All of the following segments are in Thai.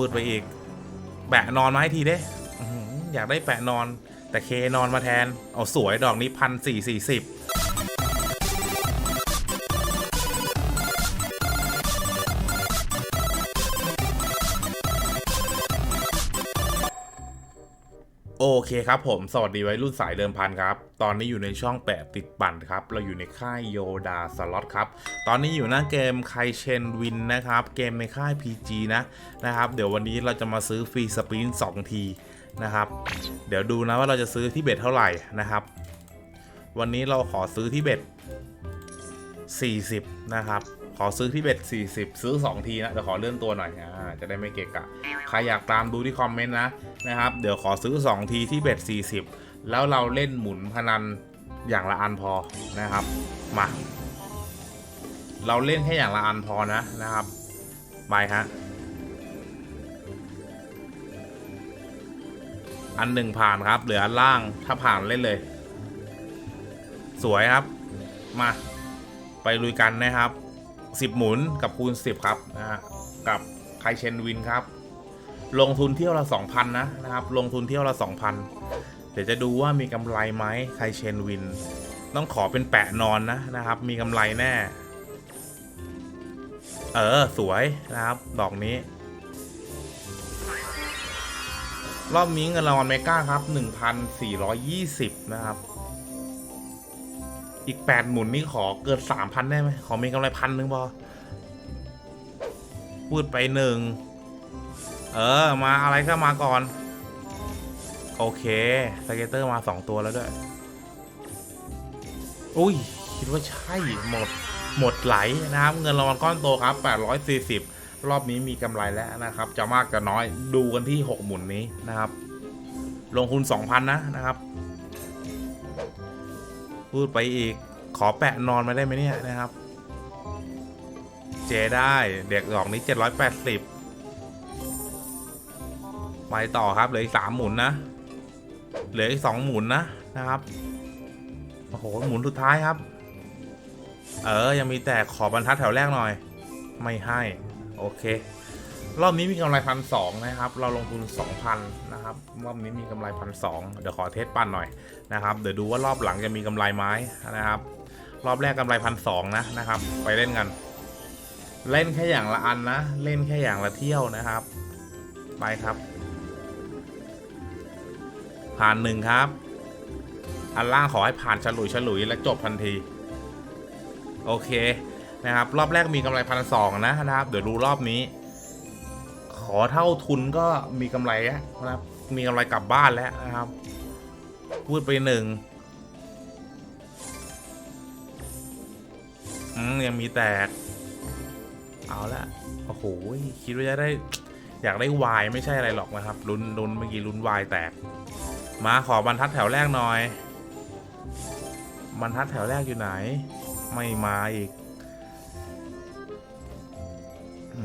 พูดไปอีก แปะนอนมาให้ทีเด้อื้อหืออยากได้แปะนอน แต่เคนอนมาแทน เอาสวยดอกนี้พันสี่สี่สิบ โอเคครับผม สวัสดีไว้รุ่นสายเดิมพันครับ ตอนนี้อยู่ในช่องแปะติดปั่นครับ เราอยู่ในค่ายโยดาสล็อตครับ ตอนนี้อยู่หน้าเกมไคเชนวินนะครับ เกมในค่าย PG นะนะครับ เดี๋ยววันนี้เราจะมาซื้อฟรีสปรินต์2ทีนะครับ เดี๋ยวดูนะว่าเราจะซื้อที่เบ็ดเท่าไหร่นะครับ วันนี้เราขอซื้อที่เบ็ด40 นะครับ ขอซื้อที่เบ็ด40 ซื้อ 2 ทีนะเดี๋ยวขอเลื่อนตัวหน่อยอ่าจะได้ไม่เกะกะ ใครอยากตามดูที่คอมเมนต์นะนะครับ เดี๋ยวขอซื้อ 2 ทีที่เบ็ด40 แล้วเราเล่นหมุนพนันอย่างละอันพอนะครับ มา เราเล่นแค่อย่างละอันพอนะนะครับไปฮะ อันหนึ่งผ่านครับ เหลืออันล่างถ้าผ่านเล่นเลย สวยครับ มา ไปลุยกันนะครับ 10 หมุนกับคูณ 10 ครับนะฮะกับไคเชนวินครับ ลงทุนเที่ยวละ 2,000 นะนะครับ ลงทุนเที่ยวละ 2,000 เดี๋ยวจะดูว่ามีกำไรไหมไคเชนวิน ต้องขอเป็นแปะนอนนะนะครับ มีกำไรแน่ เออ สวยนะครับ ดอกนี้ รอบนี้เงินรางวัลเมกาครับ 1,420 นะครับ อีก8หมุนนี่ขอเกิน3,000ได้ไหมขอมีกำไรพันหนึ่งพอพูดไปหนึ่งเออ มาอะไรก็มาก่อน โอเคสเกตเตอร์มา2ตัวแล้วด้วย อุ้ย คิดว่าใช่หมดหมดไหลนะครับ เงินรางวัลก้อนโตครับ 840รอบนี้มีกำไรแล้วนะครับ จะมากจะน้อยดูกันที่ 6 หมุนนี้นะครับ ลงทุน2,000 นะนะครับ พูดไปอีก ขอแปะนอนมาได้ไหมเนี่ยนะครับ เจได้เด็กดอกนี้780ไปต่อครับเหลืออีกสามหมุนนะเหลืออีกสองหมุนนะนะครับ โอ้โหหมุนสุดท้ายครับ เออ ยังมีแต่ขอบรรทัดแถวแรกหน่อย ไม่ให้ โอเค รอบนี้มีกำไรพันสองนะครับ เราลงทุน 2,000 นะครับ รอบนี้มีกำไรพันสองเดี๋ยวขอเทสปั่นหน่อยนะครับ เดี๋ยวดูว่ารอบหลังจะมีกำไรไหมนะครับ รอบแรกกำไรพันสองนะนะครับ ไปเล่นกัน เล่นแค่อย่างละอันนะ เล่นแค่อย่างละเที่ยวนะครับ ไปครับ ผ่านหนึ่งครับ อันล่างขอให้ผ่านฉลุยฉลุยและจบทันที โอเคนะครับ รอบแรกมีกำไรพันสองนะนะครับ เดี๋ยวดูรอบนี้ อเท่าทุนก็มีกำไรแล้วนะครับ มีกำไรกลับบ้านแล้วนะครับ พูดไปหนึ่งยังมีแตก เอาละโอ้โหคิดว่าจะได้ อยากได้วายไม่ใช่อะไรหรอกนะครับลุ้นลุ้นเมื่อกี้ลุ้นวายแตก มาขอบรรทัดแถวแรกหน่อยบรรทัดแถวแรกอยู่ไหน ไม่มาอีกอ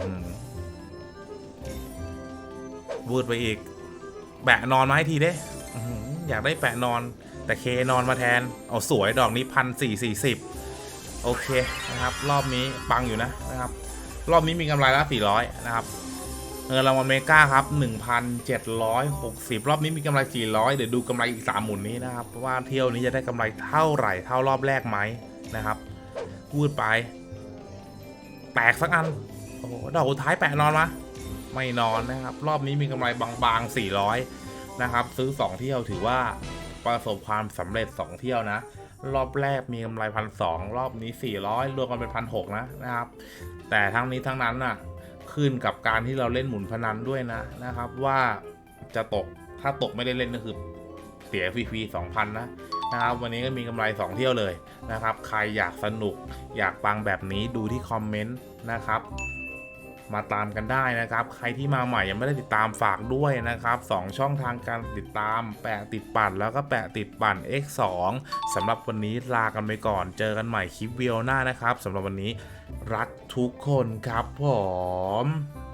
วูดไปอีก แปะนอนมาให้ทีเด้อยากได้แปะนอน แต่เคนอนมาแทน เอาสวยดอกนี้พันสี่สี่สิบโอเคนะครับ รอบนี้ปังอยู่นะนะครับ รอบนี้มีกำไรละสี่ร้อยนะครับเงินรางวัลเมกาครับหนึ่งพันเจ็ดร้อยหกสิบรอบนี้มีกำไรสี่ร้อยเดี๋ยวดูกำไรอีกสามหมุนนี้นะครับ ว่าเที่ยวนี้จะได้กำไรเท่าไหร่ เท่ารอบแรกไหมนะครับพูดไป แตกสักอัน โอ้โหดอกท้ายแปะนอนมา ไม่นอนนะครับ รอบนี้มีกำไรบางๆ 400 นะครับ ซื้อ 2 เที่ยวถือว่าประสบความสำเร็จ 2 เที่ยวนะ รอบแรกมีกำไรพันสรอบนี้ 400 รวมกันเป็นพันหนะนะครับ แต่ทั้งนี้ทั้งนั้นน่ะขึ้นกับการที่เราเล่นหมุนพนันด้วยนะนะครับ ว่าจะตกถ้าตกไม่ได้เล่นก็คือเสียฟรีๆ2,000นะนะครับวันนี้ก็มีกำไร 2 เที่ยวเลยนะครับ ใครอยากสนุกอยากฟังแบบนี้ดูที่คอมเมนต์นะครับ มาตามกันได้นะครับ ใครที่มาใหม่ยังไม่ได้ติดตามฝากด้วยนะครับสองช่องทางการติดตาม แปะติดปั่นแล้วก็แปะติดปั่น X2 สำหรับวันนี้ลากันไปก่อน เจอกันใหม่คลิปวิดีโอหน้านะครับสำหรับวันนี้รักทุกคนครับผม